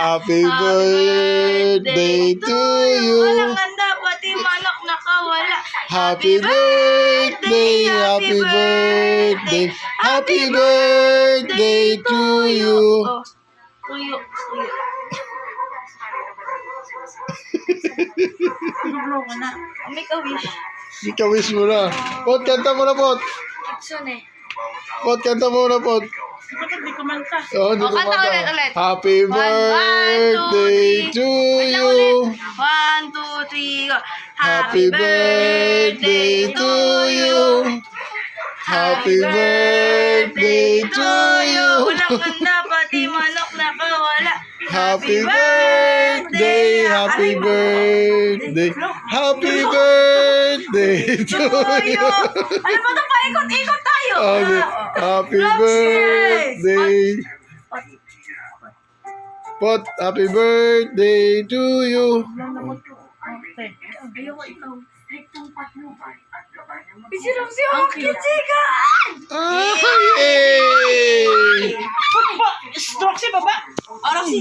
Happy birthday to you. Walang handa, pati manok nakawala. Happy birthday, happy birthday, happy birthday to you. Oh, tuyo, tuyo. Blow ko na. Make a wish. Di ka wish mo na. Pot, kanta mo na, Pot. Action eh. Pot, kanta mo na, Pot. Bakit di kumanta? Oh, hindi Oh, ko kanta mata. ulit, ulit. Happy One, one, two, birthday three. to Wait lang you. ulit. One, two, three, go. Happy birthday to you. Happy birthday to you. Walang handa, pati manok nakawala. Happy birthday, happy birthday, happy birthday to you. Ano ba ito? Paikot-ikot tayo. Happy, happy birthday. Pot, happy birthday to you. Okay. Ayoko ikaw. Isirang siya ang! Ah, yay! Stroke si baba! Arang si